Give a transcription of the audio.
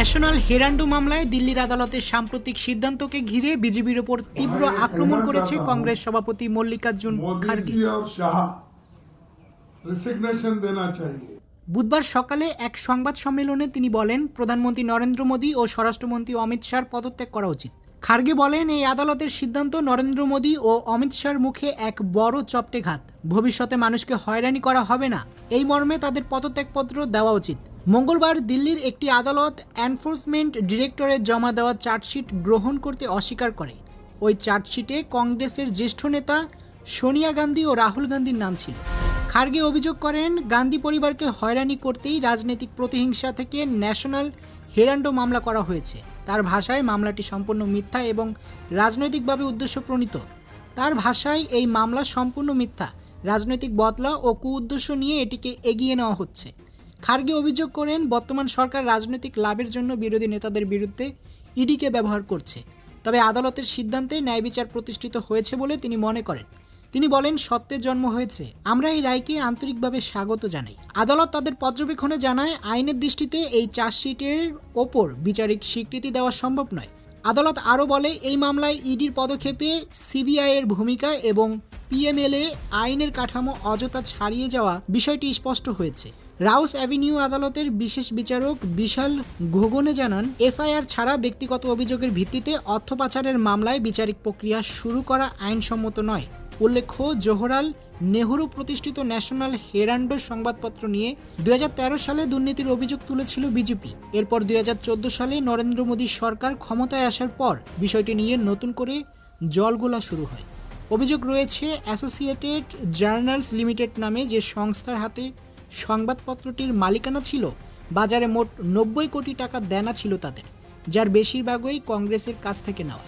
National হেরান্ডু মামলায় দিল্লির আদালতের সাম্প্রতিক সিদ্ধান্তকে ঘিরে বিজেপির ওপর তীব্র আক্রমণ করেছে কংগ্রেস সভাপতি মল্লিকার্জুন খার্গে। বুধবার সকালে এক সংবাদ সম্মেলনে তিনি বলেন, প্রধানমন্ত্রী নরেন্দ্র মোদী ও স্বরাষ্ট্রমন্ত্রী অমিত শাহর পদত্যাগ করা উচিত। খার্গে বলেন, এই আদালতের সিদ্ধান্ত নরেন্দ্র মোদী ও অমিত শাহর মুখে এক বড় চপটে ঘাত ভবিষ্যতে মানুষকে হয়রানি করা হবে না। এই মর্মে তাদের পদত্যাগপত্র দেওয়া উচিত। মঙ্গলবার দিল্লির একটি আদালত এনফোর্সমেন্ট ডিরেক্টরের জমা দেওয়া চার্জশিট গ্রহণ করতে অস্বীকার করে। ওই চার্জশিটে কংগ্রেসের জ্যেষ্ঠ নেতা সোনিয়া গান্ধী ও রাহুল গান্ধীর নাম ছিল। খার্গে অভিযোগ করেন, গান্ধী পরিবারকে হয়রানি করতেই রাজনৈতিক প্রতিহিংসা থেকে ন্যাশনাল হেরান্ডো মামলা করা হয়েছে। তার ভাষায় মামলাটি সম্পূর্ণ মিথ্যা এবং রাজনৈতিকভাবে উদ্দেশ্য প্রণীত তার ভাষায় এই মামলা সম্পূর্ণ মিথ্যা, রাজনৈতিক বদলা ও কুউদ্দেশ্য নিয়ে এটিকে এগিয়ে নেওয়া হচ্ছে। খার্গে অভিযোগ করেন, বর্তমান সরকার রাজনৈতিক লাভের জন্য বিরোধী নেতাদের বিরুদ্ধে ইডিকে ব্যবহার করছে। তবে আদালতের সিদ্ধান্তে ন্যায় বিচার প্রতিষ্ঠিত হয়েছে বলে তিনি মনে করেন। তিনি বলেন সত্যের জন্ম হয়েছে। আমরা এই রায়কে আন্তরিকভাবে স্বাগত জানাই। আদালত তাদের পর্যবেক্ষণে জানায়, আইনের দৃষ্টিতে এই চার্জশিটের ওপর বিচারিক স্বীকৃতি দেওয়া সম্ভব নয়। আদালত আরও বলে, এই মামলায় ইডির পদক্ষেপে সিবিআইয়ের ভূমিকা এবং পিএমএলএ আইনের কাঠামো অযথা ছাড়িয়ে যাওয়া বিষয়টি স্পষ্ট হয়েছে। রাউস অ্যাভিনিউ আদালতের বিশেষ বিচারক বিশাল ঘোগনে জানান, এফআইআর ছাড়া ব্যক্তিগত অভিযোগের ভিত্তিতে অর্থ পাচারের মামলায় বিচারিক প্রক্রিয়া শুরু করা আইনসম্মত নয়। উল্লেখ্য, জোহরাল নেহরু প্রতিষ্ঠিত ন্যাশনাল হেরান্ডো সংবাদপত্র নিয়ে দুই হাজার তেরো সালে দুর্নীতির অভিযোগ তুলেছিল বিজেপি। এরপর দুই হাজার চোদ্দ সালে নরেন্দ্র মোদী সরকার ক্ষমতায় আসার পর বিষয়টি নিয়ে নতুন করে জলগোলা শুরু হয়। অভিযোগ রয়েছে অ্যাসোসিয়েটেড জার্নালস লিমিটেড নামে যে সংস্থার হাতে সংবাদপত্রটির মালিকানা ছিল, বাজারে মোট নব্বই কোটি টাকা দেনা ছিল তাদের, যার বেশিরভাগই কংগ্রেসের কাছ থেকে নেওয়া।